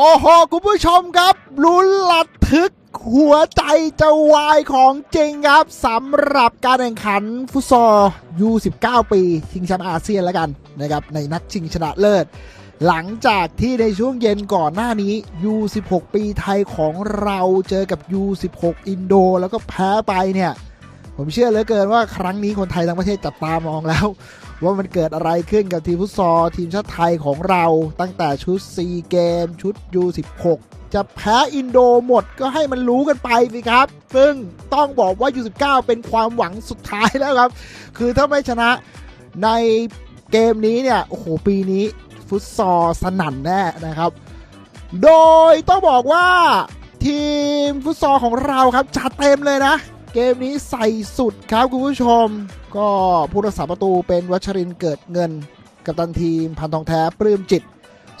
โอ้โหคุณผู้ชมครับลุ้นระทึกหัวใจจะวายของจริงครับสำหรับการแข่งขันฟุตซอล U19 ปีชิงแชมป์อาเซียนแล้วกันนะครับในนัดชิงชนะเลิศ หลังจากที่ในช่วงเย็นก่อนหน้านี้ U16 ปีไทยของเราเจอกับ U16 อินโด แล้วก็แพ้ไปเนี่ย ผมเชื่อเหลือเกินว่าครั้งนี้คนไทยทั้งประเทศจับตามองแล้ว ว่ามันเกิดอะไรขึ้นกับทีมฟุตซอลทีมชาติไทยของเรา ตั้งแต่ชุดซีเกม ชุด U16 จะแพ้อินโดหมดก็ให้มันรู้กันไปสิครับ ซึ่งต้องบอกว่า U19 เป็นความหวังสุดท้ายแล้วครับ คือถ้าไม่ชนะในเกมนี้เนี่ย โอ้โห ปีนี้ฟุตซอลสนั่นแน่นะครับ โดยต้องบอกว่าทีมฟุตซอลของเราครับจัดเต็มเลยนะ เกมนี้ใส่สุดครับคุณผู้ชม ก็ผู้รักษาประตูเป็นวัชรินเกิดเงิน กัปตันทีมพันทองแท้ปลื้มจิต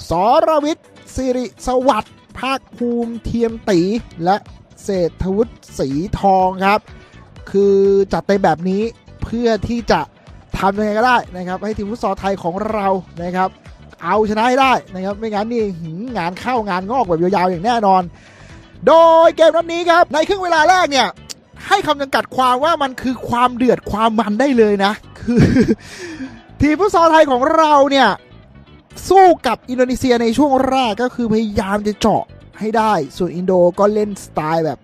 สรวิทย์สิริสวัสดิ์ภาคภูมิเทียมตี และเศรษฐวุฒิศรีทองครับ คือจัดเต็มแบบนี้เพื่อที่จะทำยังไงก็ได้นะครับ ให้ทีมฟุตซอลไทยของเรานะครับ เอาชนะให้ได้นะครับ ไม่งั้นนี่งานเข้างานงอกแบบยาวๆอย่างแน่นอน โดยเกมนัดนี้ครับในครึ่งเวลาแรกเนี่ย ให้คำจำกัดความว่ามันคือความเดือดความมันได้เลยนะ คือ ทีมฟุตซอลไทยของเราเนี่ย สู้กับอินโดนีเซียในช่วงแรกก็คือพยายามจะเจาะให้ได้ ส่วนอินโดก็เล่นสไตล์แบบ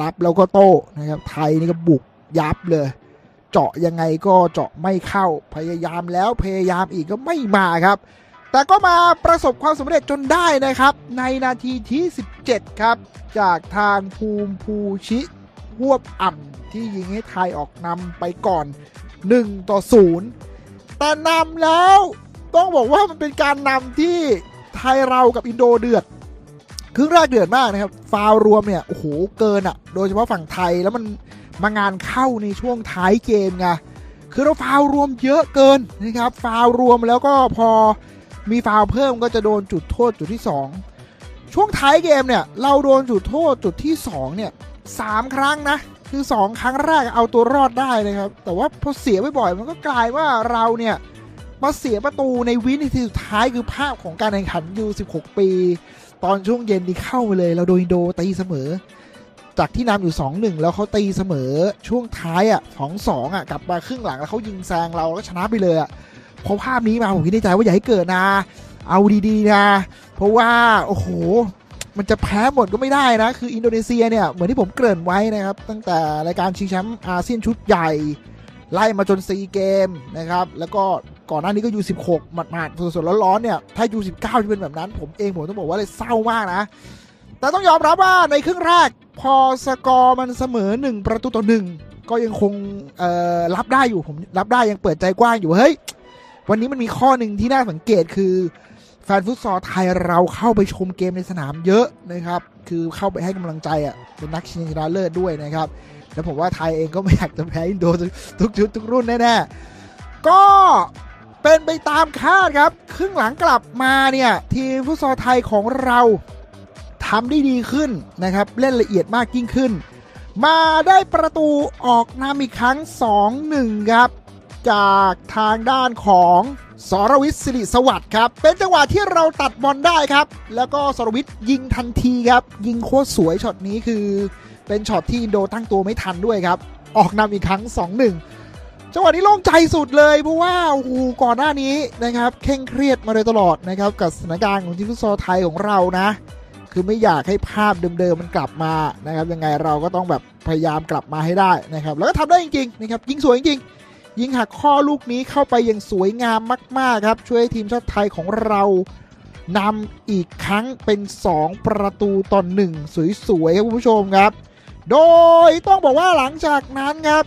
รับแล้วก็โต้นะครับไทยนี่ก็บุกยับเลย เจาะยังไงก็เจาะไม่เข้าพยายามแล้วพยายามอีกก็ไม่มาครับ แต่ก็มาประสบความสำเร็จจนได้นะครับ ในนาทีที่ 17 ครับ จากทางภูมิภูชิ หวบอ่ำที่ยิงให้ไทยออกนำไปก่อน 1 ต่อ 0 แต่นำแล้ว ต้องบอกว่ามันเป็นการนำที่ไทยเรากับอินโดเดือดครึ่งแรกเดือดมากนะครับ ฟาวรวมเนี่ยโอ้โหเกินอะ่ะ โดยเฉพาะฝั่งไทยแล้วมันมางานเข้าในช่วงท้ายเกมไงคือเราฟาวรวมเยอะเกินนะครับ ฟาวรวมแล้วก็พอมีฟาวเพิ่มก็จะโดนจุดโทษจุดที่ 2 ช่วงท้ายเกมเนี่ย เราโดนจุดโทษจุดที่ 2 เนี่ย สามครั้งนะ คือ 2 ครั้งแรกเอาตัวรอดได้นะครับ แต่ว่าพอเสียบ่อยๆมันก็กลายว่าเราเนี่ยมาเสียประตูในวินาทีสุดท้ายคือภาพของการแข่งขันยู16 ปี ตอนช่วงเย็นที่เข้าไปเลย เราโดนอินโดตีเสมอ จากที่นำอยู่ 2-1 แล้วเขาตีเสมอช่วงท้ายอะ2-2อะกลับมาครึ่งหลังแล้วเขายิงแซงเราแล้วชนะไปเลยอะพอภาพนี้มาผมคิดในใจว่าอย่าให้เกิดนะ เอาดีๆนะ เพราะว่า โอ้โห มันจะแพ้หมดก็ไม่ได้นะ คืออินโดนีเซียเนี่ย เหมือนที่ผมเกริ่นไว้นะครับ ตั้งแต่รายการชิงแชมป์อาเซียนชุดใหญ่ ไล่มาจน4เกมนะครับ แล้วก็ก่อนหน้านี้ก็ยู16หมัดๆสดๆร้อนๆเนี่ยถ้ายู19จะเป็นแบบนั้น ผมเองผมต้องบอกว่าเลยเศร้ามากนะ แต่ต้องยอมรับว่าในครึ่งแรกพอสกอร์มันเสมอ 1 ประตูต่อหนึ่งก็ยังคงรับได้อยู่ผมรับได้ยังเปิดใจกว้างอยู่เฮ้ยวันนี้มันมีข้อหนึ่งที่น่าสังเกตคือ แฟนฟุตซอลไทยเราเข้าไปชมเกมในสนามเยอะนะครับ คือเข้าไปให้กำลังใจอะเป็นนักชิงชนะเลิศด้วยนะครับ แล้วผมว่าไทยเองก็ไม่อยากจะแพ้อินโดทุกชุดทุกรุ่นแน่ๆ ก็เป็นไปตามคาดครับ ครึ่งหลังกลับมาเนี่ย ทีมฟุตซอลไทยของเราทำได้ดีขึ้นนะครับ เล่นละเอียดมากยิ่งขึ้น มาได้ประตูออกนำอีกครั้ง 2-1 ครับ จากทางด้านของ สรวิทย์สิริสวัสดิ์ครับ เป็นจังหวะที่เราตัดบอลได้ครับ แล้วก็สรวิทย์ยิงทันทีครับ ยิงโคตรสวยช็อตนี้คือ เป็นช็อตที่อินโดตั้งตัวไม่ทันด้วยครับ ออกนำอีกครั้ง 2-1 จังหวะนี้โล่งใจสุดเลยเพราะว่าโอ้โหก่อนหน้านี้นะครับเคร่งเครียดมาโดยตลอดนะครับกับสถานการณ์ของทีมฟุตซอลไทยของเรานะ คือไม่อยากให้ภาพเดิมๆมันกลับมานะครับยังไงเราก็ต้องแบบพยายามกลับมาให้ได้นะครับแล้วก็ทำได้จริงๆนะครับยิงสวยจริงๆ ยิงหักข้อลูกนี้เข้าไปอย่างสวยงามมาก ๆ ครับ ช่วยให้ทีมชาติไทยของเรานำอีกครั้งเป็น 2 ประตูต่อหนึ่งสวย ๆ ครับคุณผู้ชมครับ โดยต้องบอกว่าหลังจากนั้นครับ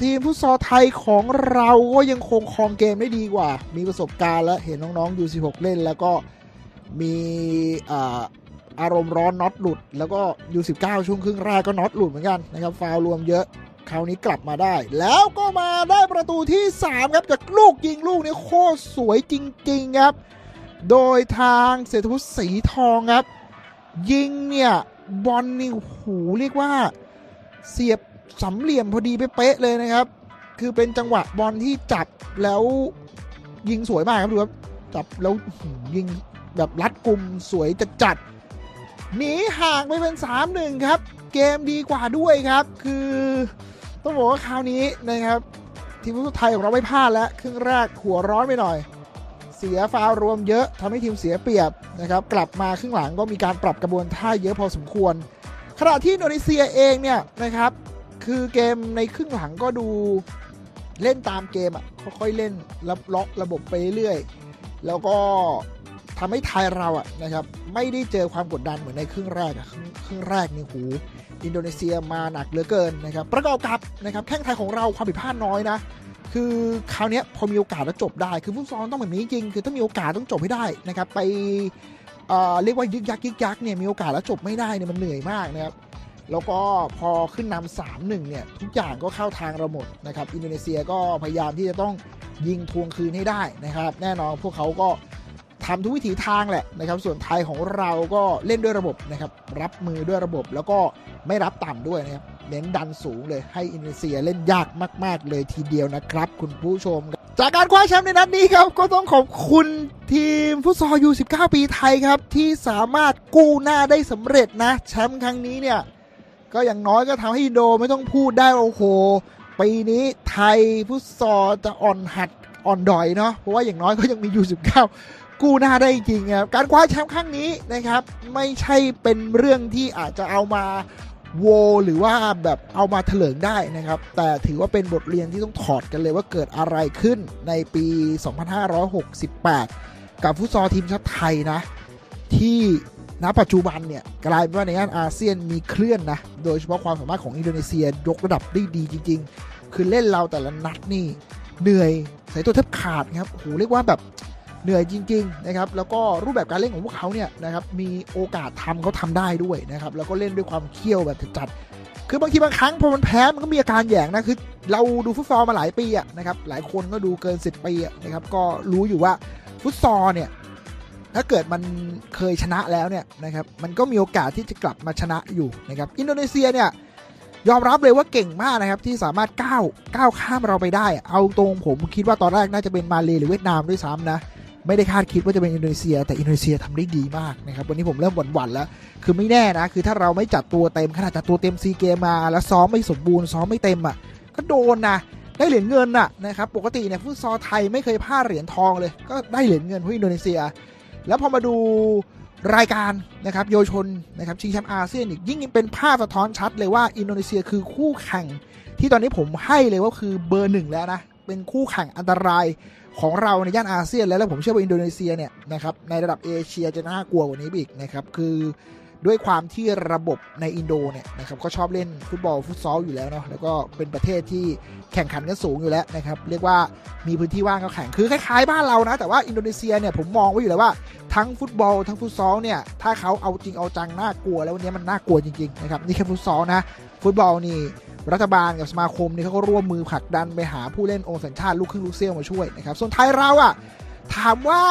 ทีมฟุตซอลไทยของเราก็ยังคงครองเกมได้ดีกว่า มีประสบการณ์และเห็นน้องๆยู16เล่นแล้วก็มีอารมณ์ร้อนน็อตหลุด แล้วก็ยู19ช่วงครึ่งแรกก็น็อตหลุดเหมือนกันนะครับฟาวล์รวมเยอะ คราวนี้กลับมาได้ แล้วก็มาได้ประตูที่ 3 ครับจากลูกยิงลูกนี้โคตรสวยจริง ๆ ครับ โดยทางเศรษฐวุฒิสีทองครับ ยิงเนี่ยบอลนี่หูเรียกว่า เสียบสำเหลี่ยมพอดีเป๊ะเลยนะครับ คือเป็นจังหวะบอลที่จับแล้วยิงสวยมากครับดูครับจับแล้วยิงแบบรัดกลุ่มสวยจัดจัดหนีห่างไปเป็น 3-1 ครับ เกมดีกว่าด้วยครับ คือ ต้องบอกว่าคราวนี้นะครับ ทีมฟุตบอลไทยของเราไม่พลาดแล้วครึ่งแรกหัวร้อนไปหน่อย เสียฟาวรวมเยอะทำให้ทีมเสียเปรียบนะครับ กลับมาครึ่งหลังก็มีการปรับกระบวนท่าเยอะพอสมควร ขณะที่อินโดนีเซียเองเนี่ยนะครับ คือเกมในครึ่งหลังก็ดูเล่นตามเกมอะค่อยๆเล่นรับล็อกระบบไปเรื่อยแล้วก็ ทำให้ไทยเราอะนะครับไม่ได้เจอความกดดันเหมือนในครึ่งแรกอะครึ่งครึ่งแรกนี่หูอินโดนีเซียมาหนักเหลือเกินนะครับประกอบกับนะครับแข้งไทยของเราความผิดพลาดน้อยนะ คือคราวนี้พอมีโอกาสแล้วจบได้ คือฟุตซอลต้องแบบนี้จริง คือถ้ามีโอกาสต้องจบให้ได้นะครับไปเอ่อเรียกว่ายึกยักยึกยักเนี่ยมีโอกาสแล้วจบไม่ได้เนี่ยมันเหนื่อยมากนะครับแล้วก็พอขึ้นนำสามหนึ่งเนี่ยทุกอย่างก็เข้าทางเราหมดนะครับอินโดนีเซียก็พยายามที่จะต้องยิงทวงคืนให้ได้นะครับ แน่นอนพวกเขาก็ ทำทุกวิถีทางแหละนะครับ ส่วนไทยของเราก็เล่นด้วยระบบนะครับ รับมือด้วยระบบแล้วก็ไม่รับต่ำด้วยนะครับ เน้นดันสูงเลยให้อินโดนีเซียเล่นยากมาก ๆ เลยทีเดียวนะครับ คุณผู้ชม จากการคว้าแชมป์ในนัดนี้ครับ ก็ต้องขอบคุณทีมฟุตซอลยู19 ปีไทยครับ ที่สามารถกู้หน้าได้สำเร็จนะ แชมป์ครั้งนี้เนี่ย ก็อย่างน้อยก็ทำให้อินโดไม่ต้องพูดได้โอ้โหปีนี้ไทยฟุตซอลจะอ่อนหัดอ่อนดอยเนาะเพราะว่าอย่างน้อยก็ยังมียู19 กู้หน้าได้จริงครับการคว้าแชมป์ครั้งนี้นะครับ ไม่ใช่เป็นเรื่องที่อาจจะเอามาโวหรือว่าแบบเอามาเถลิงได้นะครับ แต่ถือว่าเป็นบทเรียนที่ต้องถอดกันเลยว่าเกิดอะไรขึ้นในปี 2568 กับฟุตซอลทีมชาติไทยนะ ที่ณปัจจุบันเนี่ยกลายเป็นว่าในย่านอาเซียนมีเคลื่อนนะ โดยเฉพาะความสามารถของอินโดนีเซียยกระดับได้ดีจริง ๆ คือเล่นเราแต่ละนัดนี่เหนื่อยใส่ตัวแทบขาดครับโหเรียกว่าแบบ เหนื่อยจริงๆนะครับแล้วก็รูปแบบการเล่นของพวกเขาเนี่ยนะครับมีโอกาสทำเขาทำได้ด้วยนะครับแล้วก็เล่นด้วยความเขี้ยวแบบจัดคือบางทีบางครั้งพอมันแพ้มันก็มีอาการแย่งนะคือเราดูฟุตซอลมาหลายปีอะนะครับหลายคนก็ดูเกิน 10 ปีอะนะครับก็รู้อยู่ว่าฟุตซอลเนี่ยถ้าเกิดมันเคยชนะแล้วเนี่ยนะครับมันก็มีโอกาสที่จะกลับมาชนะอยู่นะครับอินโดนีเซียเนี่ยยอมรับเลยว่าเก่งมากนะครับที่สามารถก้าวก้าวข้ามเราไปได้ เอาตรงผมคิดว่าตอนแรกน่าจะเป็นมาเลหรือเวียดนามด้วยซ้ำนะ ไม่ได้คาดคิดว่าจะเป็นอินโดนีเซีย แต่อินโดนีเซียทำได้ดีมากนะครับวันนี้ผมเริ่มหวั่นๆแล้ว คือไม่แน่นะ คือถ้าเราไม่จัดตัวเต็มขนาดจัดตัวเต็มซีเกมมา แล้วซ้อมไม่สมบูรณ์ซ้อมไม่เต็มอะก็โดนนะได้เหรียญเงินน่ะนะครับปกติเนี่ยฟุตซอลไทยไม่เคยพลาดเหรียญทองเลย ก็ได้เหรียญเงินเพราะอินโดนีเซีย แล้วพอมาดูรายการนะครับโยชนนะครับชิงแชมป์อาเซียนอีกยิ่งเป็นภาพสะท้อนชัดเลยว่าอินโดนีเซียคือคู่แข่ง ที่ตอนนี้ผมให้เลยว่าคือเบอร์หนึ่งแล้วนะ เป็นคู่แข่งอันตรายของเราในย่านอาเซียน แล้วแล้วผมเชื่อว่าอินโดนีเซียเนี่ยนะครับในระดับเอเชียจะน่ากลัวกว่านี้อีกนะครับคือด้วยความที่ระบบในอินโดเนี่ยนะครับก็ชอบเล่นฟุตบอลฟุตซอลอยู่แล้วเนาะแล้วก็เป็นประเทศที่แข่งขันกันสูงอยู่แล้วนะครับเรียกว่ามีพื้นที่ว่างก็แข่งคือคล้ายๆบ้านเรานะ แต่ว่าอินโดนีเซียเนี่ยผมมองไว้อยู่แล้วว่าทั้งฟุตบอลทั้งฟุตซอลเนี่ยถ้าเขาเอาจริงเอาจังน่ากลัวแล้ววันนี้มันน่ากลัวจริงๆนะครับนี่แค่ฟุตซอลนะฟุตบอลนี่ รัฐบาลกับสมาคมนี่เขาก็ร่วมมือผลักดันไปหาผู้เล่นโองสัญชาติลูกครึ่งลูกเซี่ยวมาช่วยนะครับส่วนไทยเราอะถามว่า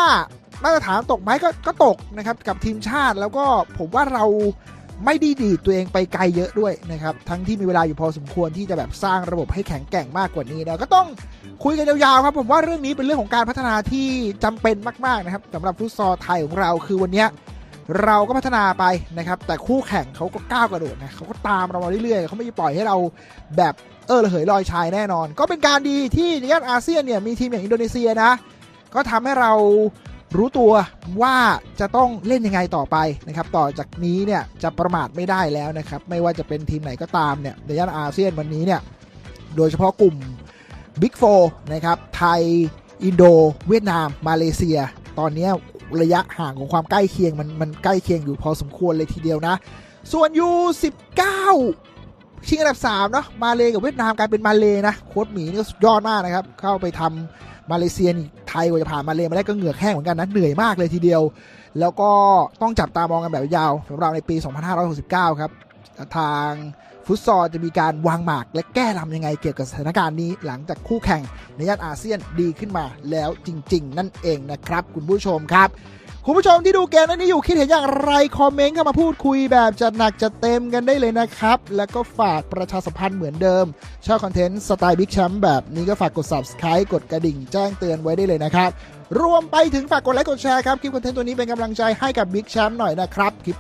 มาตรฐานตกไหมก็ก็ตกนะครับกับทีมชาติแล้วก็ผมว่าเราไม่ด้ดีตัวเองไปไกลเยอะด้วยนะครับ ทั้งที่มีเวลาอยู่พอสมควรที่จะแบบสร้างระบบให้แข็งแกร่งมากกว่านี้นะก็ต้องคุยกันยาวๆครับผมว่าเรื่องนี้เป็นเรื่องของการพัฒนาที่จำเป็นมากๆนะครับสำหรับฟุตซอลไทยของเราคือวันเนี้ย เราก็พัฒนาไปนะครับ แต่คู่แข่งเขาก็ก้าวกระโดดนะเขาก็ตามเรามาเรื่อยๆเขาไม่ปล่อยให้เราแบบเออระเหยลอยชายแน่นอน ก็เป็นการดีที่ในย่านอาเซียนเนี่ยมีทีมอย่างอินโดนีเซียนะ ก็ทำให้เรารู้ตัวว่าจะต้องเล่นยังไงต่อไปนะครับ ต่อจากนี้เนี่ยจะประมาทไม่ได้แล้วนะครับ ไม่ว่าจะเป็นทีมไหนก็ตามเนี่ยในย่านอาเซียนวันนี้เนี่ยโดยเฉพาะกลุ่ม Big 4นะครับไทย อินโด เวียดนาม มาเลเซีย ตอนนี้ ระยะห่างของความใกล้เคียงมันมันใกล้เคียงอยู่พอสมควรเลยทีเดียวนะ ส่วน U19 ชิงอันดับ3เนาะมาเลกับเวียดนามกลายเป็นมาเลนะโค้ชหมีนี่ก็สุดยอดมากนะครับ เข้าไปทำมาเลเซียนี่ไทยกว่าจะผ่านมาเลมาได้ก็เหงื่อแห้งเหมือนกันนะเหนื่อยมากเลยทีเดียว แล้วก็ต้องจับตามองกันแบบยาวสำหรับในปี 2569 ครับทาง ฟุตซอลจะมีการวางหมากและแก้ทำยังไงเกี่ยวกับสถานการณ์นี้ หลังจากคู่แข่งในย่านอาเซียนดีขึ้นมาแล้วจริง ๆ นั่นเองนะครับ คุณผู้ชมครับ คุณผู้ชมที่ดูเกมนี้อยู่คิดเห็นอย่างไรคอมเมนต์เข้ามาพูดคุยแบบจัดหนักจัดเต็มกันได้เลยนะครับ แล้วก็ฝากประชาสัมพันธ์เหมือนเดิม ชอบคอนเทนต์สไตล์บิ๊กแชมป์แบบนี้ก็ฝากกด subscribe กดกระดิ่งแจ้งเตือนไว้ได้เลยนะครับรวมไปถึงฝากกดไลค์กดแชร์ครับคลิปคอนเทนต์ตัวนี้เป็นกำลังใจให้กับบิ๊กแชมป์หน่อยนะครับคลิป